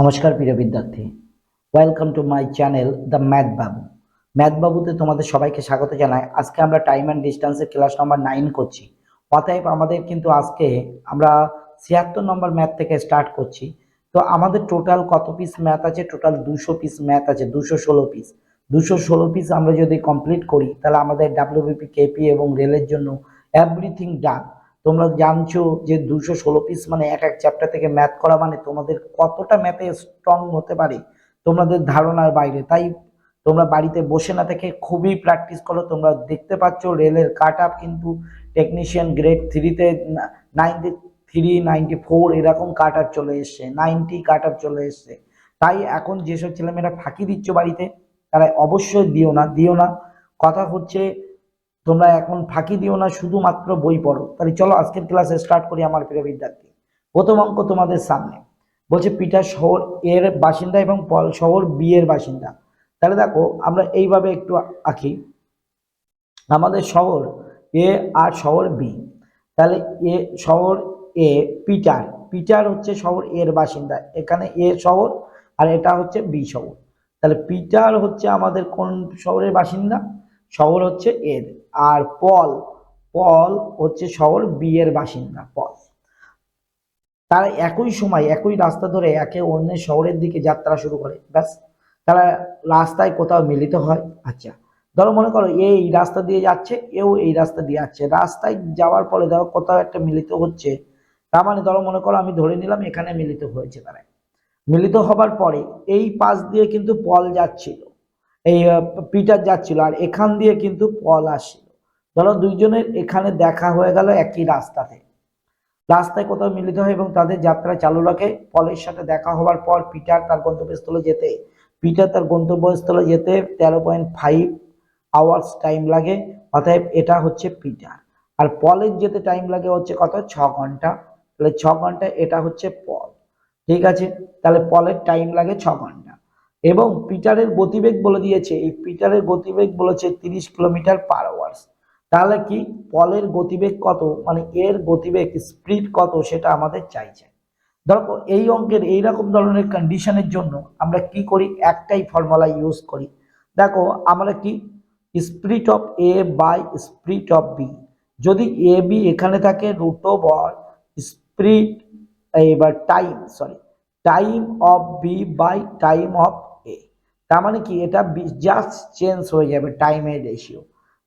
নমস্কার প্রিয় বিদ্যার্থী। Welcome to my channel the math Babu math বাবুতে তোমাদের সবাইকে স্বাগত জানাই। আজকে আমরা টাইম অ্যান্ড ডিস্টেন্সের ক্লাস নাম্বার নাইন করছি। অতএব আমাদের কিন্তু আজকে আমরা ছিয়াত্তর নম্বর ম্যাথ থেকে স্টার্ট করছি। তো আমাদের টোটাল কত পিস ম্যাথ আছে? টোটাল দুশো পিস ম্যাথ আছে, দুশো ষোলো পিস দুশো ষোলো পিস আমরা যদি কমপ্লিট করি, তাহলে আমাদের ডাব্লিউবিপি কেপি এবং রেলের জন্য এভরিথিং ডান তোমরা জানছো যে দুশো ষোলো পিস মানে এক এক চ্যাপ্টার থেকে ম্যাথ করা মানে তোমাদের কতটা ম্যাথে স্ট্রং হতে পারে? তোমাদের ধারণার বাইরে। তাই তোমরা বাড়িতে বসে না থেকে খুবই প্র্যাকটিস করো। তোমরা দেখতে পাচ্ছ রেলের কাট আপ কিন্তু টেকনিশিয়ান গ্রেড থ্রিতে নাইনটি থ্রি নাইনটি ফোর এরকম কাট আপ চলে এসছে নাইনটি কাট আপ চলে এসছে। তাই এখন যেসব ছেলেমেয়েরা ফাঁকি দিচ্ছ বাড়িতে, তারা অবশ্যই দিও না দিও না। কথা হচ্ছে তোমরা এখন ফাঁকি দিও না, শুধুমাত্র বই পড়ো। তাহলে চলো আজকের ক্লাসে স্টার্ট করি আমার প্রিয় বিদ্যার্থী। প্রথম অঙ্ক তোমাদের সামনে। বলছে পিটার শহর এর বাসিন্দা এবং পল শহর বি এর বাসিন্দা। তাহলে দেখো, আমরা এইভাবে একটু আঁকি। আমাদের শহর এ আর শহর বি তাহলে এ শহর এ পিটার পিটার হচ্ছে শহর এর বাসিন্দা। এখানে এ শহর আর এটা হচ্ছে বি শহর। তাহলে পিটার হচ্ছে আমাদের কোন শহরের বাসিন্দা? শহর হচ্ছে এর, আর পল পল হচ্ছে শহর বি এর বাসিন্দা, পল। তারা একই সময়, একই রাস্তা ধরে একে অন্যের শহরের দিকে যাত্রা শুরু করে, ব্যাস। তারা রাস্তায় কোথাও মিলিত হয়। আচ্ছা ধরো মনে করো এই রাস্তা দিয়ে যাচ্ছে, এও এই রাস্তা দিয়ে যাচ্ছে। রাস্তায় যাওয়ার পরে ধরো কোথাও একটা মিলিত হচ্ছে। তার মানে ধরো মনে করো আমি ধরে নিলাম এখানে মিলিত হয়েছে তারা। মিলিত হবার পরে এই পাশ দিয়ে কিন্তু পল যাচ্ছিল। এই পিটার যাচ্ছিল আর এখান দিয়ে কিন্তু পল আসছিল। ধরো দুইজনের এখানে দেখা হয়ে গেল একই রাস্তাতে। রাস্তায় কোথাও মিলিত হয় এবং তাদের যাত্রা চালু রাখে। পলের সাথে দেখা হওয়ার পর পিটার তার গন্তব্যস্থলে যেতে, পিটার তার গন্তব্যস্থলে যেতে তেরো পয়েন্ট ফাইভ আওয়ার্স টাইম লাগে। অতএব এটা হচ্ছে পিটার। আর পলের যেতে টাইম লাগে হচ্ছে কত? ছ ঘণ্টা। তাহলে ছ ঘণ্টা এটা হচ্ছে পল। ঠিক আছে? তাহলে পলের টাইম লাগে ছ ঘণ্টা। এবং পিটারের গতিবেগ বলে দিয়েছে, এই পিটারের গতিবেগ বলেছে তিরিশ কিলোমিটার পার আওয়ার্স তাহলে কি পলের গতিবেগ কত? মানে এর গতিবেগ স্পিড কত সেটা আমাদের চাইছে। ধরো এই অঙ্কের এইরকম ধরনের কন্ডিশনের জন্য আমরা কি করি? একটাই ফর্মুলা ইউজ করি। দেখো, আমরা কি speed of A by speed of B যদি এ বি এখানে থাকে রুট ওভার স্প্রিট এবার time sorry time of B by time of তার মানে কি? এটা জাস্ট চেঞ্জ হয়ে যাবে টাইমের রেশিও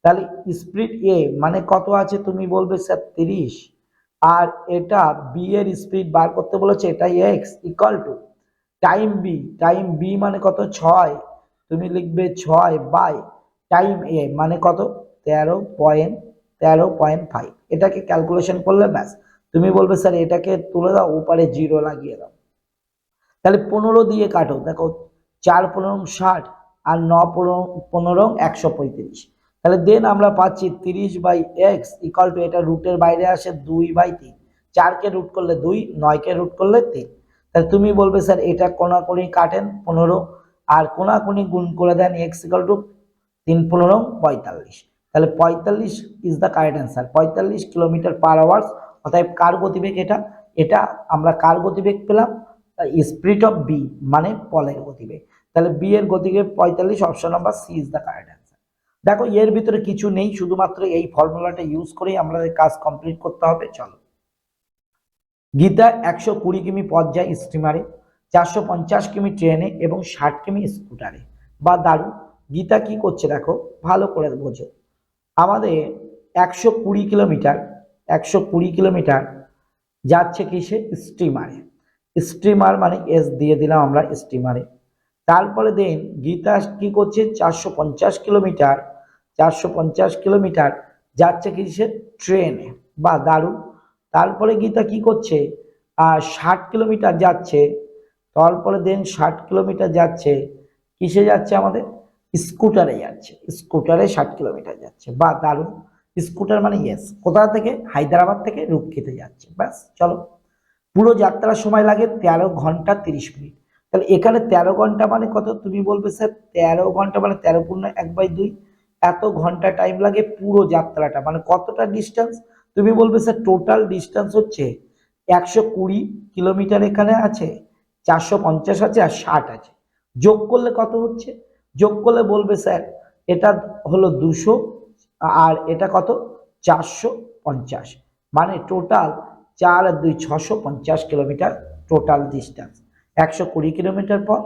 তাহলে স্প্রিট এ মানে কত আছে তুমি বলবে স্যার তিরিশ। আর এটা বি এর স্পিড বার করতে বলেছে এটা x equal to time B time B মানে কত? ছয়। তুমি লিখবে ছয় বাই টাইম এ মানে কত? তেরো পয়েন্ট তেরো পয়েন্ট ফাইভ এটাকে ক্যালকুলেশন করলে ব্যাস। তুমি বলবে স্যার এটাকে তুলে দাও, উপরে জিরো লাগিয়ে দাও। তাহলে পনেরো দিয়ে কাটো। দেখো চার পনেরো ষাট আর ন পনেরো পনেরো একশো পঁয়ত্রিশ। তাহলে দেন আমরা পাচ্ছি তিরিশ বাই এক্স ইকাল টু এটা রুটের বাইরে আসে দুই বাই তিন। চারকে রুট করলে দুই, নয়কে রুট করলে তিন। তাহলে তুমি বলবে স্যার এটা কোনাকুনি কাটেন পনেরো আর কোনাকুনি গুণ করে দেন এক্স ইকাল টু তিন পনেরো পঁয়তাল্লিশ। তাহলে পঁয়তাল্লিশ ইজ দ্য কারেক্ট অ্যান্সার পঁয়তাল্লিশ কিলোমিটার পার আওয়ার্স অতএব কার গতিবেগ এটা? এটা আমরা কার গতিবেগ পেলাম? স্পিরিট অফ বি মানে পলের গতিবেগ। তাহলে বি এর গতিবেগ পঁয়তাল্লিশ option number C is the correct answer দেখো, এর ভিতরে কিছু নেই, শুধুমাত্র এই ফর্মুলাটা ইউজ করেই আমাদের কাজ কমপ্লিট করতে হবে, চলো। গীতা একশো কুড়ি কিমি পথ যায় স্টিমারে চারশো পঞ্চাশ কিমি ট্রেনে এবং ষাট কিমি স্কুটারে বা দারু গীতা কি করছে দেখো, ভালো করে বোঝো। আমাদের একশো কুড়ি কিলোমিটার, একশো কুড়ি কিলোমিটার যাচ্ছে কিসে? স্টিমারে স্টিমার মানে এস দিয়ে দিলাম আমরা স্টিমারে তারপরে দেন গীতা কি করছে? চারশো পঞ্চাশ কিলোমিটার, চারশো পঞ্চাশ কিলোমিটার যাচ্ছে কিসে ট্রেনে বা দারু তারপরে গীতা কি করছে? ষাট কিলোমিটার যাচ্ছে তারপরে দেন ষাট কিলোমিটার যাচ্ছে, কিসে যাচ্ছে আমাদের? স্কুটারে যাচ্ছে, স্কুটারে ষাট কিলোমিটার যাচ্ছে, বা দারুণ। স্কুটার মানে ইয়েস কোথা থেকে? হায়দ্রাবাদ থেকে রূপক্ষেতে যাচ্ছে, ব্যাস, চলো। পুরো যাত্রার সময় লাগে তেরো ঘণ্টা তিরিশ মিনিট। তাহলে এখানে তেরো ঘণ্টা মানে কত? তুমি বলবে স্যার, তেরো ঘণ্টা মানে তেরো পূর্ণ এক বাই দুই। এত ঘণ্টা টাইম লাগে পুরো যাত্রাটা মানে কতটা ডিস্টেন্স তুমি বলবে স্যার টোটাল ডিস্টেন্স হচ্ছে একশো কুড়ি কিলোমিটার এখানে আছে, চারশো পঞ্চাশ আছে আর ষাট আছে। যোগ করলে কত হচ্ছে? যোগ করলে বলবে স্যার, এটা হলো দুশো আর এটা কত? চারশো পঞ্চাশ। মানে টোটাল চার আর দুই ছশো পঞ্চাশ কিলোমিটার টোটাল ডিস্টেন্স একশো কুড়ি কিলোমিটার পর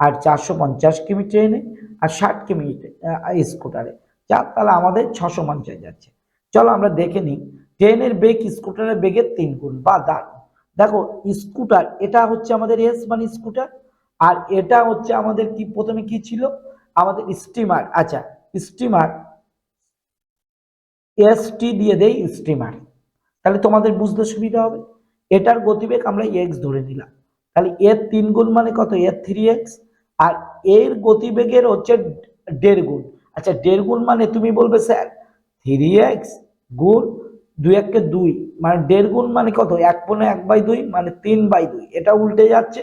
আর চারশো পঞ্চাশ কিমি ট্রেনে আর ষাট কিমি স্কুটারে যার তাহলে আমাদের ছশো পঞ্চাশ যাচ্ছে। চলো আমরা দেখে নিই ট্রেনের বেগ স্কুটারের বেগের তিন গুণ বা দাঁড় দেখো স্কুটার এটা হচ্ছে আমাদের এস মানে স্কুটার আর এটা হচ্ছে আমাদের কি, প্রথমে কি ছিল? আমাদের স্টিমার আচ্ছা স্টিমার এস টি দিয়ে দেই স্টিমার তাহলে তোমাদের বুঝতে সুবিধা হবে। এটার গতিবেগ আমরা এক্স ধরে নিলাম। তাহলে এর তিন গুণ মানে কত? এর থ্রি এক্স আর এর গতিবেগের হচ্ছে দেড় গুণ। আচ্ছা দেড় গুণ মানে তুমি বলবে, স্যার থ্রি এক্স গুণ দুই এককে দুই। মানে দেড় গুণ মানে কত? এক পনেরো এক বাই দুই মানে তিন বাই দুই। এটা উল্টে যাচ্ছে।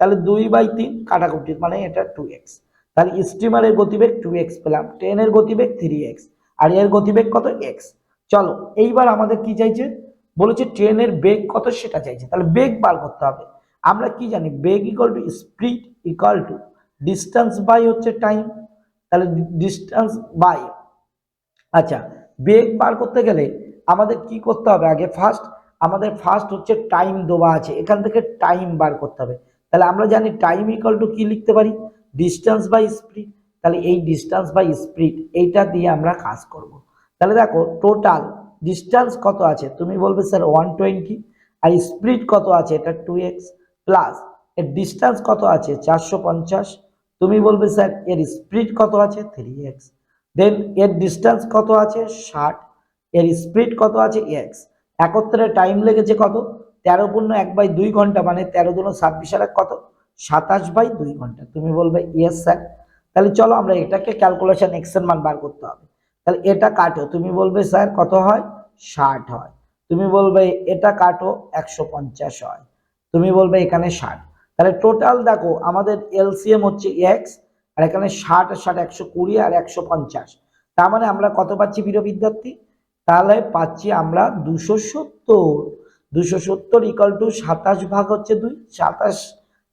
তাহলে দুই বাই তিন কাটাকুটি মানে এটা টু এক্স তাহলে স্টিমারের গতিবেগ টু এক্স পেলাম। ট্রেনের গতিবেগ থ্রি এক্স আর এর গতিবেগ কত? এক্স চলো, এইবার আমাদের কি চাইছে? বলেছে ট্রেনের বেগ কত সেটা চাইছে। তাহলে বেগ বার করতে হবে। আমরা কি জানি, বেগ equal to speed equal to distance by হচ্ছে টাইম তাহলে ডিস্টেন্স বাই আচ্ছা বেগ বার করতে গেলে আমাদের কি করতে হবে আগে ফার্স্ট আমাদের ফার্স্ট হচ্ছে টাইম দেওয়া আছে। এখান থেকে টাইম বার করতে হবে। তাহলে আমরা জানি টাইম ইকুয়াল টু কি লিখতে পারি? ডিস্টেন্স বাই স্পিড তাহলে এই ডিস্টেন্স বাই স্পিড এইটা দিয়ে আমরা কাজ করব। তাহলে দেখো টোটাল ডিস্টেন্স কত আছে? তুমি বলবে স্যার ওয়ান টোয়েন্টি আর স্পিড কত আছে? এটা টু এক্স প্লাস এর ডিস্টেন্স কত আছে? চারশো পঞ্চাশ। তুমি বলবে স্যার এর স্পিড কত আছে? থ্রি এক্স দেন এর ডিস্টেন্স কত আছে? ষাট। এর স্পিড কত আছে? এক্স একত্রে টাইম লেগেছে কত? তেরো পূর্ণ এক বাই দুই ঘণ্টা মানে তেরো দুনো ছাব্বিশ আর কত? সাতাশ বাই দুই ঘণ্টা। তুমি বলবে ইয়েস স্যার তাহলে চলো আমরা এটাকে ক্যালকুলেশন এক্সের মান বার করতে হবে। তাহলে এটা কাটো। তুমি বলবে, স্যার, কত হয়? ষাট হয়। তুমি বলবে, এটা কাটো একশো পঞ্চাশ হয়। তুমি বলবে, এখানে ষাট। তাহলে টোটাল দেখো, আমাদের এলসিএম হচ্ছে এক্স, আর এখানে ষাট ষাট, একশো কুড়ি আর একশো পঞ্চাশ। তার মানে আমরা কত পাচ্ছি প্রিয় বিদ্যার্থী? তাহলে পাচ্ছি আমরা দুশো সত্তর। দুশো সত্তর ইকাল টু সাতাশ ভাগ হচ্ছে দুই, সাতাশ,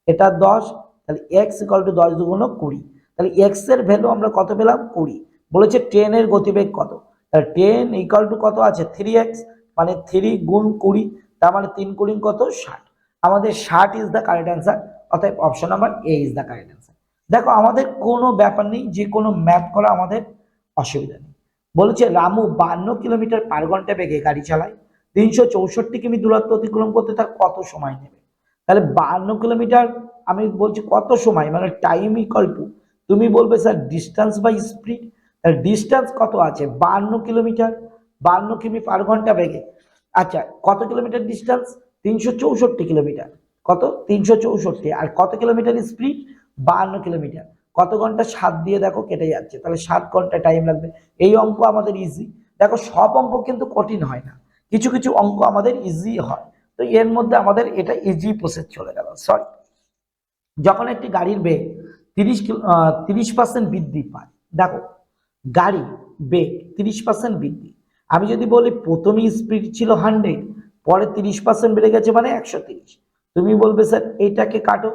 এটা দশ, তাহলে এক্স ইকাল টু দশ দুগুণ কুড়ি। তাহলে এক্সের ভ্যালু আমরা কত পেলাম? কুড়ি। বলেছে টেনের গতিবেগ কত? তাহলে টেন ইকাল টু কত আছে? থ্রি এক্স মানে থ্রি গুণ কুড়ি, তার মানে তিন কুড়ি কত? ষাট। আমাদের ষাট ইজ দ্য কারেক্ট অ্যান্সার অর্থাৎ option number A is the correct answer দেখো, আমাদের কোনো ব্যাপার নেই, যে কোনো ম্যাপ করা আমাদের অসুবিধা নেই। বলেছে, রামু, বান্ন কিলোমিটার পার ঘণ্টা বেগে গাড়ি চালায়। তিনশো চৌষট্টি কিমি দূরত্ব অতিক্রম করতে তার কত সময় নেবে? তাহলে বান্ন কিলোমিটার, আমি বলছি কত সময়? মানে টাইম ইকাল টু তুমি বলবে sir distance by speed distance কত আছে? বান্ন কিলোমিটার। বান্ন কিমি পার ঘণ্টা বেগে। আচ্ছা কত কিলোমিটার ডিস্টেন্স তিনশো চৌষট্টি কিলোমিটার। কত? তিনশো চৌষট্টি। আর কত কিলোমিটার স্পিড বান্ন কিলোমিটার। কত ঘণ্টা সাত দিয়ে দেখো কেটে যাচ্ছে। তাহলে সাত ঘণ্টা টাইম লাগবে। এই অঙ্ক আমাদের ইজি দেখো, সব অঙ্ক কিন্তু কঠিন হয় না। কিছু কিছু অঙ্ক আমাদের ইজি হয়। তো এর মধ্যে আমাদের এটা ইজি প্রসেস চলে গেল। সরি যখন একটি গাড়ির বেগ তিরিশ তিরিশ পার্সেন্ট বৃদ্ধি পায়, দেখো গাড়ি, বেগ, তিরিশ পার্সেন্ট বৃদ্ধি। আমি যদি বলি প্রথমে স্পিড ছিল হান্ড্রেড পরে তিরিশ পার্সেন্ট বেড়ে গেছে মানে একশো তিরিশ। তুমি বলবে স্যার এটাকে কাটো,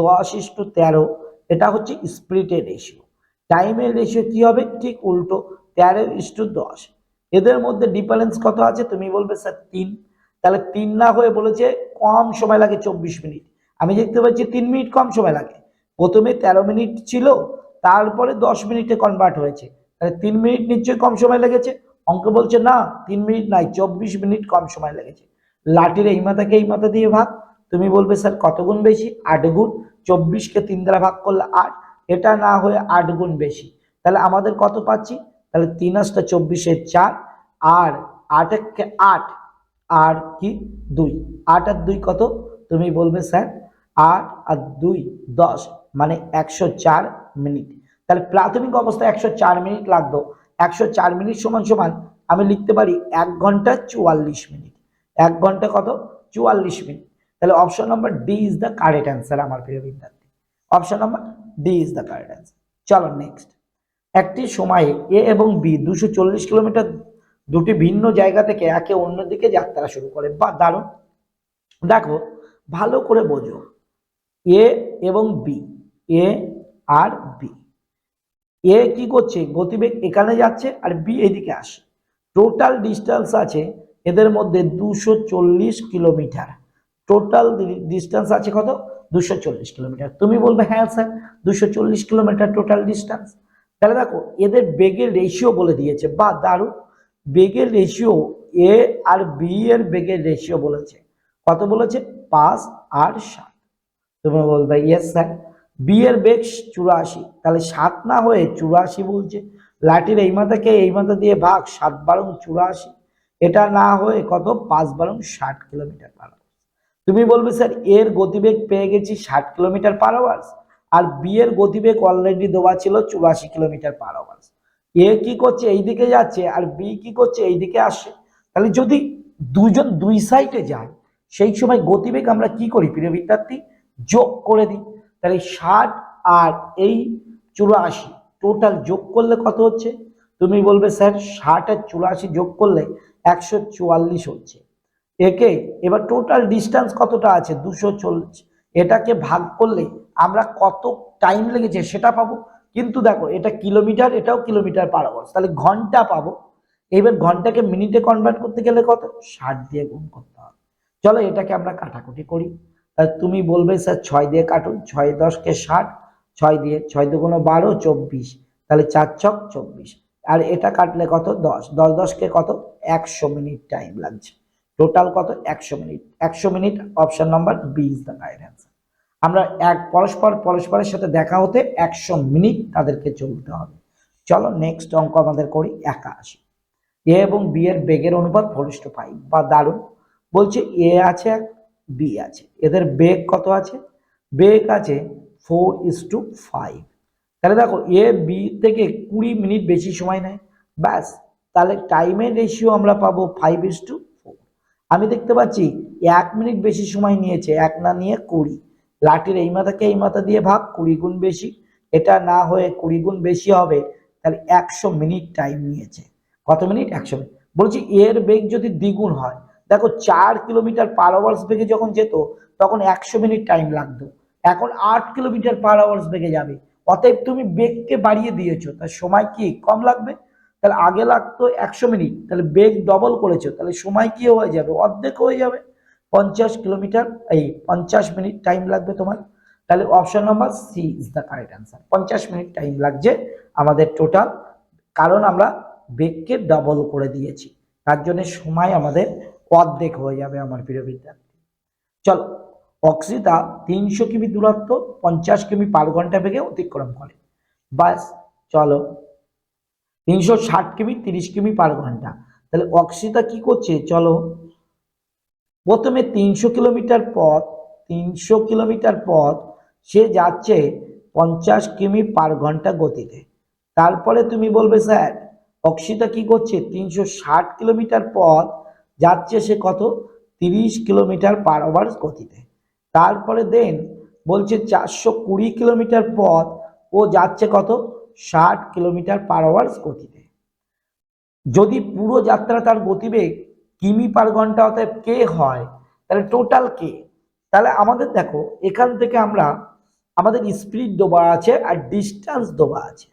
দশ ইস্টু তেরো, এটা হচ্ছে স্পিরিটের রেশিও টাইমের রেশিও কি হবে? ঠিক উল্টো, তেরো ইস্টু দশ। এদের মধ্যে ডিফারেন্স কত আছে? তুমি বলবে স্যার তিন। তাহলে তিন না হয়ে বলেছে কম সময় লাগে চব্বিশ মিনিট। আমি দেখতে পাচ্ছি তিন মিনিট কম সময় লাগে। প্রথমে তেরো মিনিট ছিল, তারপরে দশ মিনিটে কনভার্ট হয়েছে। তাহলে তিন মিনিট নিশ্চয়ই কম সময় লেগেছে। অঙ্ক বলছে, না, তিন মিনিট নাই, চব্বিশ মিনিট কম সময় লেগেছে। লাঠির এই মাথাকে এই মাথা দিয়ে ভাগ। তুমি বলবে, স্যার, কত গুণ বেশি? আট গুণ। চব্বিশকে তিন দ্বারা ভাগ করলে আট। এটা না হয়ে আট গুণ বেশি। তাহলে আমাদের কত পাচ্ছি? তাহলে তিন আসটা চব্বিশের চার। আর আট এককে আট। আর কি? দুই। আট আর দুই কত? তুমি বলবে, স্যার, আট আর দুই দশ। মানে একশো চার মিনিট। তাহলে প্রাথমিক অবস্থায় একশো চার মিনিট লাগতো। একশো চার মিনিট সমান সমান আমি লিখতে পারি এক ঘণ্টা চুয়াল্লিশ মিনিট। এক ঘণ্টা কত? চুয়াল্লিশ মিনিট। তাহলে option number D is the correct answer আমার প্রিয় বিদ্যার্থী। Option number D is the correct answer. চলো নেক্সট। একটি সময়ে এ এবং বি দুশো চল্লিশ কিলোমিটার দুটি ভিন্ন জায়গা থেকে একে অন্যদিকে যাত্রা শুরু করে। বা দারুণ। দেখো, ভালো করে বোঝো। এ এবং বি, এ আর বি। এ কি করছে? গতিবেগ এখানে যাচ্ছে আর বি এদিকে আসে টোটাল ডিস্টেন্স আছে এদের মধ্যে দুশো কিলোমিটার টোটাল ডিস্টেন্স আছে কত? দুশো কিলোমিটার তুমি বলবে হ্যাঁ স্যার, দুশো কিলোমিটার টোটাল ডিস্টেন্স তাহলে দেখো, এদের বেগের রেশিও বলে দিয়েছে, বা দারুণ। বেগের রেশিও এ আর বি এর বেগের রেশিও বলেছে। কত বলেছে? পাঁচ আর সাত। তুমি বলবে ইয়েস স্যার। বি এর বেগ চুরাশি। তাহলে সাত না হয়ে চুরাশি বলছে। লাঠির এই মাথাকে এই মাথা দিয়ে ভাগ। সাত বারং চুরাশি। এটা না হয়ে কত? পাঁচ বারং ষাট কিলোমিটার পার তুমি বলবে, স্যার, এর গতিবেগ পেয়ে গেছি ষাট কিলোমিটার পার আওয়ার্স আর বিয়ের গতিবেগ অলরেডি দেওয়া ছিল চুরাশি কিলোমিটার পার আওয়ার্স এ কি করছে? এইদিকে যাচ্ছে আর বি কি করছে? এইদিকে আসছে। তাহলে যদি দুজন দুই সাইডে যায়, সেই সময় গতিবেগ আমরা কি করি? প্রিয় বিদ্যার্থী, যোগ করে দিই। তাহলে ষাট আর এই চুরাশি টোটাল যোগ করলে কত হচ্ছে? তুমি বলবে, স্যার, ষাট আর চুরাশি যোগ করলে একশো চুয়াল্লিশ হচ্ছে। একে, এবার টোটাল ডিস্টেন্স কতটা আছে? দুশো চল্লিশ। এটাকে ভাগ করলে আমরা কত টাইম লেগেছে সেটা পাবো। কিন্তু দেখো, এটা কিলোমিটার, এটাও কিলোমিটার পার আওয়ার্স তাহলে ঘণ্টা পাবো। এবার ঘন্টাকে মিনিটে কনভার্ট করতে গেলে কত? ষাট দিয়ে গুণ করতে হবে। চলো, এটাকে আমরা কাটাকুটি করি। তুমি বলবে, স্যার, ছয় দিয়ে কাটুন, ছয় দশকে ষাট, ছয় দিয়ে, ছয় দুগুণ বারো, চব্বিশ। তাহলে চার ছক চব্বিশ। আর এটা কাটলে কত? দশ। দশ দশকে কত? একশো মিনিট টাইম লাগছে। টোটাল কত? একশো মিনিট। একশো minute, option number B is the right answer. আমরা এক পরস্পর, পরস্পরের সাথে দেখা হতে একশো মিনিট তাদেরকে চলতে হবে। চলো নেক্সট অঙ্ক আমাদের করি একাশি এ এবং বি এর বেগের অনুপাত ফোর ফাইভ বা দারুণ। বলছে এ আছে বি আছে। এদের বেগ কত আছে? বেগ আছে ফোর ইস টু ফাইভ তাহলে দেখো এ বি থেকে কুড়ি মিনিট বেশি সময় নেয়। ব্যাস, তাহলে টাইমের রেশিও আমরা পাবো ফাইভ ইস টু ফোর আমি দেখতে পাচ্ছি, এক মিনিট বেশি সময় নিয়েছে, এক না নিয়ে কুড়ি। লাঠির এই মাথাকে এই মাথা দিয়ে ভাগ, কুড়ি গুণ বেশি। এটা না হয়ে কুড়ি গুণ বেশি হবে, তাহলে একশো মিনিট টাইম নিয়েছে। কত মিনিট? একশো মিনিট। বলছি, এর বেগ যদি দ্বিগুণ হয় দেখো চার কিলোমিটার পার আওয়ার্স বেগে যখন যেত, তখন একশো মিনিট টাইম লাগতো। এখন আট কিলোমিটার পার আওয়ার্স বেগে যাবে। অতএব তুমি বেগকে বাড়িয়ে দিয়েছ তার সময় কি কম লাগবে? তাহলে আগে লাগতো একশো মিনিট, তাহলে বেগ ডবল করেছ, তাহলে সময় কি হয়ে যাবে? অর্ধেক হয়ে যাবে। পঞ্চাশ কিলোমিটার, এই পঞ্চাশ মিনিট টাইম লাগবে তোমার। তাহলে option number C is the correct answer পঞ্চাশ মিনিট টাইম লাগছে আমাদের টোটাল কারণ আমরা বেগকে ডবল করে দিয়েছি। তার জন্য সময় আমাদের অর্ধেক হয়ে যাবে আমার প্রিয় বিদ্যার্থী। চলো, অক্সিতা তিনশো কিমি দূরত্ব, পঞ্চাশ কিমি পার ঘণ্টা বেগে অতিক্রম করে। বাস চলো। তিনশো ষাট কিমি, তিরিশ কিমি পার ঘণ্টা। তাহলে অক্সিতা কি করছে? চলো। প্রথমে তিনশো কিলোমিটার পথ, তিনশো কিলোমিটার পথ, সে যাচ্ছে পঞ্চাশ কিমি পার ঘণ্টা গতিতে। তারপরে তুমি বলবে, স্যার, অক্সিতা কি করছে? তিনশো ষাট কিলোমিটার পথ যাচ্ছে সে কত? তিরিশ কিলোমিটার পার আওয়ার্স গতিতে। তারপরে দেন বলছে চারশো কুড়ি কিলোমিটার পথ ও যাচ্ছে কত? ষাট কিলোমিটার পার আওয়ার্স গতিতে। যদি পুরো যাত্রা তার গতিবেগ কিমি পার ঘণ্টা অতএব কে হয়? তাহলে টোটাল কে? তাহলে আমাদের দেখো, এখান থেকে আমরা আমাদের স্পিড দেওয়া আছে আর ডিস্টেন্স দেওয়া আছে।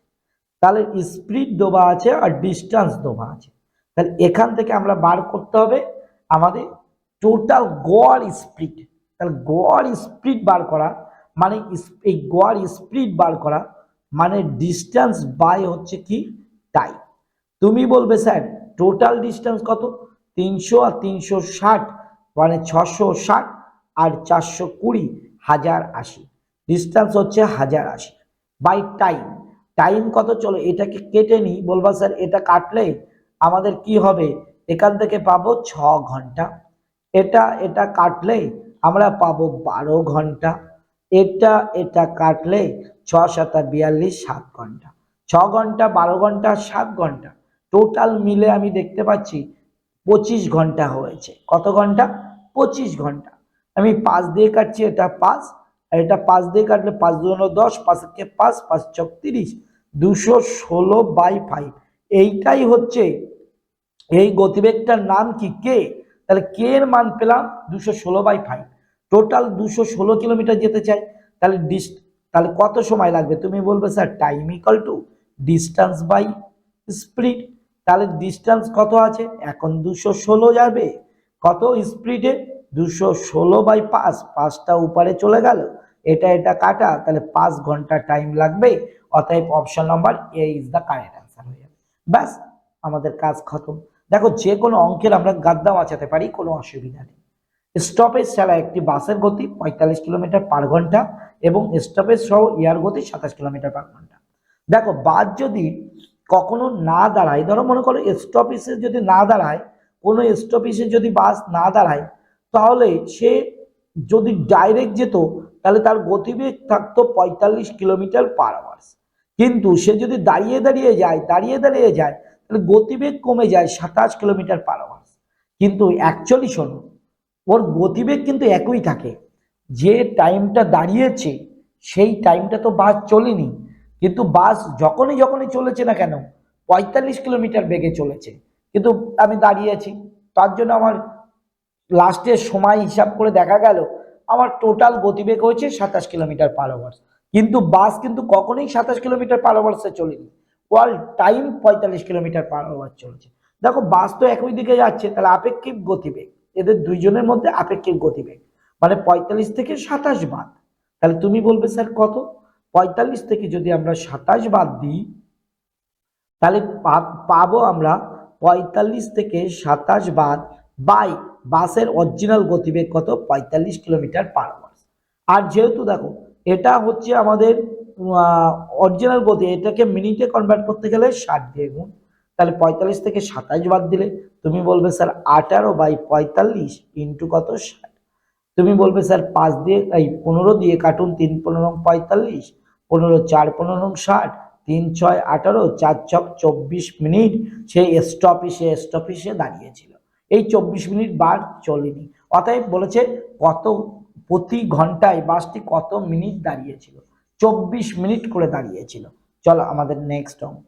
তাহলে স্পিড দেওয়া আছে আর ডিস্টেন্স দেওয়া আছে। তাহলে এখান থেকে আমরা বার করতে হবে আমাদের টোটাল গড় স্পিড তাহলে গড় স্পিড বার করা মানে এই গড় স্পিড বার করা মানে ডিস্টেন্স বাই হচ্ছে কি টাইম তুমি বলবে স্যার টোটাল ডিস্টেন্স কত? তিনশো আর তিনশো ষাট মানে ছশো ষাট আর চারশো কুড়ি, হাজার আশি। ডিস্টেন্স হচ্ছে হাজার আশি। বাই টাইম টাইম কত? চলো এটাকে কেটে নিই। বলবা স্যার, এটা কাটলে আমাদের কি হবে? এখান থেকে পাবো ছ ঘণ্টা। এটা এটা কাটলে আমরা পাবো বারো ঘণ্টা। এটা এটা কাটলে ছ সাতা বিয়াল্লিশ সাত ঘণ্টা। ছ ঘণ্টা, বারো ঘণ্টা, সাত ঘণ্টা। টোটাল মিলে আমি দেখতে পাচ্ছি পঁচিশ ঘণ্টা হয়েছে। কত ঘণ্টা? পঁচিশ ঘণ্টা। আমি পাঁচ দিয়ে কাটছি, এটা পাঁচ। আর এটা পাঁচ দিয়ে কাটলে পাঁচ দুগুণ দশ পাঁচকে পাঁচ পাঁচ চক তিরিশ। দুশো ষোলো বাই ফাইভ। এইটাই হচ্ছে এই গতিবেগটার নাম কি? কে তাহলে কে এর মান পেলাম দুশো ষোলো বাই ফাইভ টোটাল দুশো ষোলো কিলোমিটার যেতে চাই। তাহলে ডিস তাহলে কত সময় লাগবে? তুমি বলবে, sir time equal to distance by speed তাহলে ডিস্টেন্স কত আছে? এখন দুশো ষোলো যাবে। কত স্পিডে দুশো ষোলো বাই পাঁচ। পাঁচটা উপরে চলে গেল। এটা এটা কাটা। তাহলে পাঁচ ঘণ্টা টাইম লাগবে। অতএব option number A is the correct answer হয়ে যাবে। ব্যাস, আমাদের কাজ খতম। দেখো, যে কোনো অঙ্কের আমরা গাদ্দা বাঁচাতে পারি, কোনো অসুবিধা নেই। স্টপেজ ছাড়া একটি বাসের গতি পঁয়তাল্লিশ কিলোমিটার পার ঘণ্টা এবং স্টপেজ সহ এয়ার গতি সাতাশ কিলোমিটার পার ঘণ্টা। দেখো বাস যদি কখনো না দাঁড়ায়, ধরো মনে করো স্টপেজে যদি না দাঁড়ায়, কোনো স্টপেজে যদি বাস না দাঁড়ায়, তাহলে সে যদি ডাইরেক্ট যেত, তাহলে তার গতিবেগ থাকতো পঁয়তাল্লিশ কিলোমিটার পার আওয়ার্স কিন্তু সে যদি দাঁড়িয়ে দাঁড়িয়ে যায়, দাঁড়িয়ে দাঁড়িয়ে যায় গতিবেগ কমে যায় সাতাশ কিলোমিটার পার আওয়ার্স কিন্তু অ্যাকচুয়ালি শোনো, ওর গতিবেগ কিন্তু একই থাকে। যে টাইমটা দাঁড়িয়েছে, সেই টাইমটা তো বাস চলেনি। কিন্তু বাস যখনই যখনই চলেছে না কেন, পঁয়তাল্লিশ কিলোমিটার বেগে চলেছে। কিন্তু আমি দাঁড়িয়েছি তার জন্য আমার লাস্টের সময় হিসাব করে দেখা গেল, আমার টোটাল গতিবেগ হয়েছে সাতাশ কিলোমিটার পার আওয়ার্স কিন্তু বাস কিন্তু কখনোই সাতাশ কিলোমিটার পার আওয়ার্সে চলেনি। অল টাইম পঁয়তাল্লিশ কিলোমিটার পার আওয়ার চলছে। দেখো, বাস তো একই দিকে যাচ্ছে, তাহলে আপেক্ষিক গতিবেগ, এদের দুইজনের মধ্যে আপেক্ষিক গতিবেগ মানে পঁয়তাল্লিশ থেকে সাতাশ বাদ। তাহলে তুমি বলবে, স্যার, কত? পঁয়তাল্লিশ থেকে যদি আমরা সাতাশ বাদ দিই, তাহলে পাবো আমরা পঁয়তাল্লিশ থেকে সাতাশ বাদ বাই বাসের অরিজিনাল গতিবেগ কত? পঁয়তাল্লিশ কিলোমিটার পার আর যেহেতু দেখো, এটা হচ্ছে আমাদের অরিজিনাল গতি এটাকে মিনিটে কনভার্ট করতে গেলে ষাট দিয়ে গুণ। তাহলে পঁয়তাল্লিশ থেকে সাতাশ বাদ দিলে, তুমি বলবে স্যার আঠারো বাই পঁয়তাল্লিশ ইন্টু কত ষাট? তুমি বলবে স্যার পাঁচ দিয়ে, এই পনেরো দিয়ে কাটুন, তিন পনেরো পঁয়তাল্লিশ, পনেরো চার পনেরো ষাট, তিন ছয় আঠারো, চার ছক চব্বিশ মিনিট সেই স্টপিসে স্টপিসে দাঁড়িয়েছিল। এই চব্বিশ মিনিট বার চলেনি। অতএব বলেছে কত প্রতি ঘন্টায় বাসটি কত মিনিট দাঁড়িয়েছিল? চব্বিশ মিনিট করে দাঁড়িয়েছিল। চলো আমাদের নেক্সট অঙ্ক।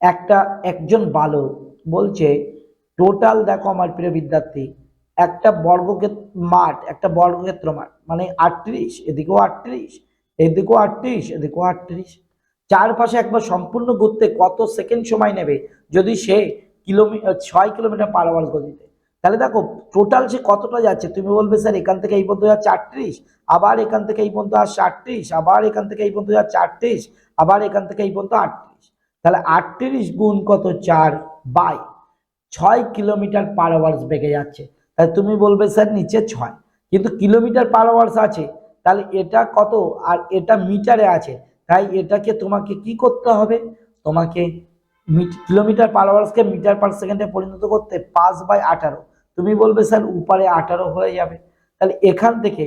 একটা একজন বালক বলছে টোটাল দেখো আমার প্রিয় বিদ্যার্থী, একটা বর্গক্ষেত্র মাঠ, একটা বর্গক্ষেত্র মাঠ মানে আটত্রিশ, এদিকেও আটত্রিশ এদিকেও আটত্রিশ এদিকেও আটত্রিশ। চারপাশে একবার সম্পূর্ণ ঘুরতে কত সেকেন্ড সময় নেবে? যদি সে কিলোমিটার ছয় কিলোমিটার পার আওয়ার গতিতে। তাহলে দেখো টোটাল সে কতটা যাচ্ছে? তুমি বলবে, স্যার, এখান থেকে এই পর্যন্ত যাচ্ছে আটত্রিশ, আবার এখান থেকে এই পর্যন্ত আসছে আটত্রিশ, আবার এখান থেকে এই পর্যন্ত যাচ্ছে আটত্রিশ, আবার এখান থেকে এই পর্যন্ত আটত্রিশ। তাহলে আটত্রিশ গুণ কত? চার বাই। ছয় কিলোমিটার পার আওয়ার্স বেগে যাচ্ছে। তাহলে তুমি বলবে, স্যার, নিচে ছয়। কিন্তু কিলোমিটার পার আওয়ার্স আছে, তাহলে এটা কত? আর এটা মিটারে আছে, তাই এটাকে তোমাকে কি করতে হবে? তোমাকে মিট- কিলোমিটার পার আওয়ার্সকে মিটার পার সেকেন্ডে পরিণত করতে পাঁচ বাই আঠারো। তুমি বলবে, স্যার, উপরে আঠারো হয়ে যাবে। তাহলে এখান থেকে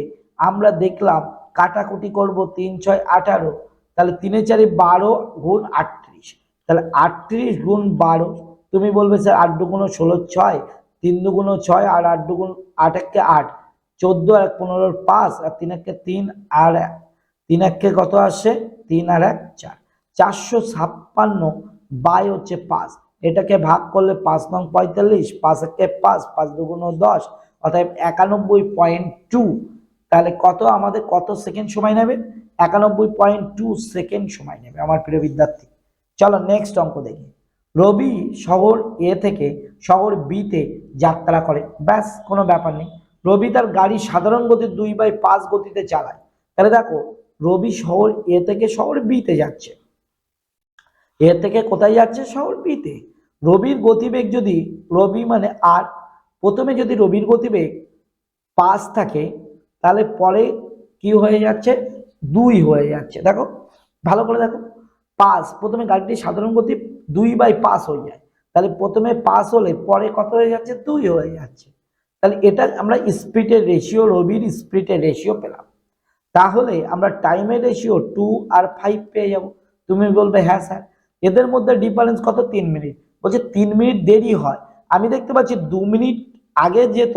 আমরা দেখলাম কাটাকুটি করব তিন ছয় আঠারো, তাহলে তিনে চারে বারো গুণ আটত্রিশ। তাহলে আটত্রিশ গুণ বারো, তুমি বলবে, স্যার, আট দুগুণ ষোলো ছয়, তিন দুগুণ ছয় আর আট দুগুণ আট একে আট, চোদ্দ আর এক পনেরোর পাঁচ আর তিন একে তিন আর তিন একে কত আসে? তিন আর এক চার। চারশো ছাপ্পান্ন বাই হচ্ছে পাঁচ। এটাকে ভাগ করলে পাঁচ নং পঁয়তাল্লিশ, পাঁচ একে পাঁচ পাঁচ দুগুণ দশ অর্থাৎ একানব্বই পয়েন্ট টু। তাহলে কত আমাদের, কত সেকেন্ড সময় নেবে? একানব্বই পয়েন্ট টু সেকেন্ড সময় নেবে, আমার প্রিয় বিদ্যার্থী। চলো নেক্সট অঙ্ক দেখি। রবি শহর এ থেকে শহর বিতে যাত্রা করে। ব্যাস, কোনো ব্যাপার নেই। রবি তার গাড়ি সাধারণ গতির দুই বাই পাঁচ গতিতে চালায়। তাহলে দেখো, রবি শহর এ থেকে শহর বিতে যাচ্ছে। এ থেকে কোথায় যাচ্ছে? শহর বিতে। রবির গতিবেগ যদি, রবি মানে আর, প্রথমে যদি রবির গতিবেগ পাঁচ থাকে, তাহলে পরে কি হয়ে যাচ্ছে? দুই হয়ে যাচ্ছে। দেখো, ভালো করে দেখো। পাঁচ, প্রথমে গাড়িটি সাধারণ গতি দুই বাই পাঁচ হয়ে যায়। তাহলে প্রথমে পাঁচ হলে পরে কত হয়ে যাচ্ছে? দুই হয়ে যাচ্ছে। তাহলে এটা আমরা স্পিডের রেশিও রবির স্পিডের রেশিও পেলাম। তাহলে আমরা টাইমের রেশিও টু আর ফাইভ পেয়ে যাব। তুমি বলবে হ্যাঁ স্যার। এদের মধ্যে ডিফারেন্স কত? তিন মিনিট বলছে, তিন মিনিট দেরি হয়। আমি দেখতে পাচ্ছি দু মিনিট আগে যেত,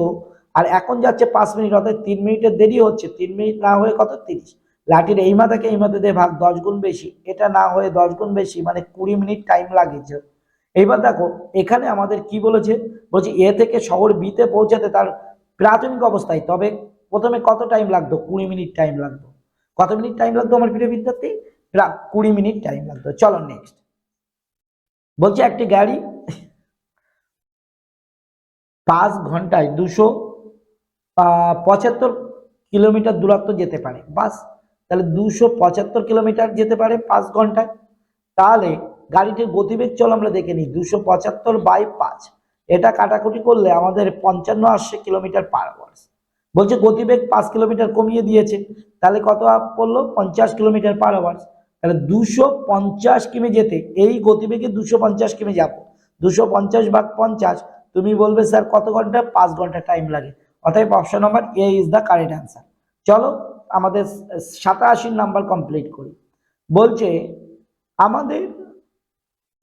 আর এখন যাচ্ছে পাঁচ মিনিট, অর্থাৎ তিন মিনিটের দেরি হচ্ছে। তিন মিনিট না হয়ে কত? তিরিশ। লাঠির এই মাথাকে এই মাথা দিয়ে ভাগ, দশ গুণ বেশি। এটা না হয়ে দশ গুণ বেশি মানে কুড়ি মিনিট টাইম লাগিয়েছে এইবার দেখো, এখানে আমাদের কি বলেছে? বলছে, এ থেকে শহর বিতে পৌঁছাতে তার প্রাথমিক অবস্থায়, তবে প্রথমে কত টাইম লাগতো? কুড়ি মিনিট টাইম লাগতো। কত মিনিট টাইম লাগতো আমার প্রিয় বিদ্যার্থী? কুড়ি মিনিট টাইম লাগতো। চলো নেক্সট বলছে একটি গাড়ি পাঁচ ঘন্টায় দুশো পঁচাত্তর কিলোমিটার দূরত্ব যেতে পারে। বাস, তাহলে দুশো পঁচাত্তর কিলোমিটার যেতে পারে পাঁচ ঘন্টায়। তাহলে গাড়িটির গতিবেগ চল আমরা দেখে নিই, দুশো পঁচাত্তর বাই পাঁচ। এটা কাটাকুটি করলে আমাদের পঞ্চান্ন আশি কিলোমিটার পার আওয়ার্স বলছে গতিবেগ পাঁচ কিলোমিটার কমিয়ে দিয়েছে, তাহলে কত পড়ল? পঞ্চাশ কিলোমিটার পার আওয়ার্স তাহলে দুশো পঞ্চাশ কিমি যেতে, এই গতিবেগে দুশো পঞ্চাশ কিমি যাব। দুশো পঞ্চাশ ভাগ পঞ্চাশ, তুমি বলবে স্যার কত ঘণ্টা? পাঁচ ঘণ্টা টাইম লাগে। অতএব option number A is the correct answer চলো, আমাদের সাতাশি নাম্বার কমপ্লিট করি। বলছে, আমাদের,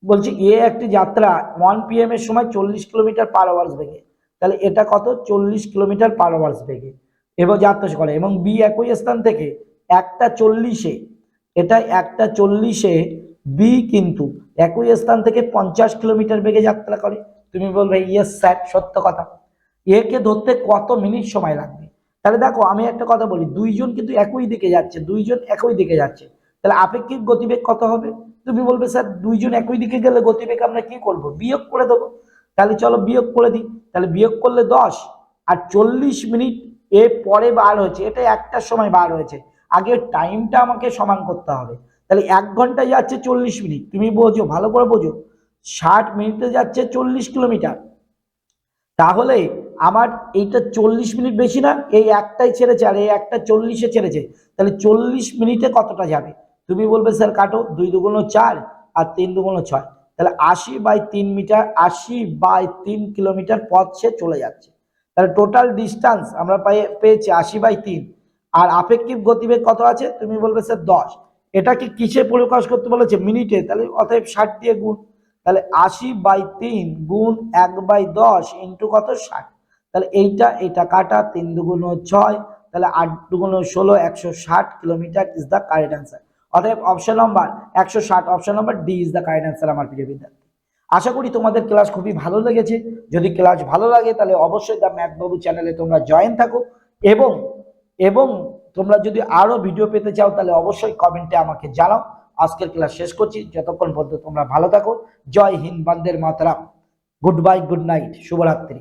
বলছে এ একটি যাত্রা ওয়ান পিএম এর সময় চল্লিশ কিলোমিটার পার আওয়ার্স বেগে। তাহলে এটা কত? চল্লিশ কিলোমিটার পার আওয়ার্স বেগে। এবং যাত্রা করে। এবং বি একই স্থান থেকে একটা চল্লিশে এটা একটা চল্লিশে বি কিন্তু একই স্থান থেকে পঞ্চাশ কিলোমিটার বেগে যাত্রা করে। তুমি বলবে ইয়েস স্যার সত্য কথা। একে ধরতে কত মিনিট সময় লাগবে? তাহলে দেখো, আমি একটা কথা বলি দুইজন কিন্তু একই দিকে যাচ্ছে দুইজন একই দিকে যাচ্ছে। তাহলে আপেক্ষিক গতিবেগ কত হবে? তুমি বলবে স্যার দুইজন একই দিকে গেলে গতিবেগ আমরা কি করব? বিয়োগ করে দেবো। তাহলে চলো বিয়োগ করে দিই। তাহলে বিয়োগ করলে দশ, আর চল্লিশ মিনিট এ পরে বার হয়েছে। এটা একটার সময় বার হয়েছে। আগে টাইমটা আমাকে সমান করতে হবে। তাহলে এক ঘন্টায় যাচ্ছে চল্লিশ মিনিট। তুমি বোঝো, ভালো করে বোঝো। ষাট মিনিটে যাচ্ছে চল্লিশ কিলোমিটার। তাহলে আমার এইটা চল্লিশ মিনিট বেশি না, এই একটাই ছেড়েছে আর এই একটা চল্লিশে ছেড়েছে। তাহলে চল্লিশ মিনিটে কতটা যাবে? তুমি বলবে, স্যার, কাটো। দুই দুগুণ চার আর তিন দুগুণ ছয়। তাহলে আশি বাই তিন মিটার, আশি বাই তিন কিলোমিটার পথ সে চলে যাচ্ছে। তাহলে টোটাল ডিস্টেন্স আমরা পাই, পেয়েছি আশি বাই তিন। আর আপেক্ষিক গতিবেগ কত আছে? তুমি বলবে স্যার দশ। এটাকে কিসে প্রকাশ করতে বলেছে? মিনিটে। তাহলে অতএব ষাট দিয়ে গুণ। তাহলে আশি বাই তিন গুণ এক বাই দশ ইন্টু কত? ষাট। তাহলে এইটা এটা কাটা তিন দুগুণ ছয়। তাহলে আট দুগুণ ষোলো, একশো ষাট kilometre is the correct answer অতএব অপশন নম্বর একশো ষাট। Option number D is the correct answer আমার প্রিয় বিদ্যার্থী। আশা করি তোমাদের ক্লাস খুবই ভালো লেগেছে। যদি ক্লাস ভালো লাগে, তাহলে অবশ্যই দ্য ম্যাথবাবু চ্যানেলে তোমরা জয়েন থাকো এবং এবং তোমরা যদি আরও ভিডিও পেতে চাও, তাহলে অবশ্যই কমেন্টে আমাকে জানাও। আজকের ক্লাস শেষ করছি। যতক্ষণ পর্যন্ত তোমরা ভালো থাকো, জয় Hind বন্দের Mataram. Goodbye good night শুভরাত্রি।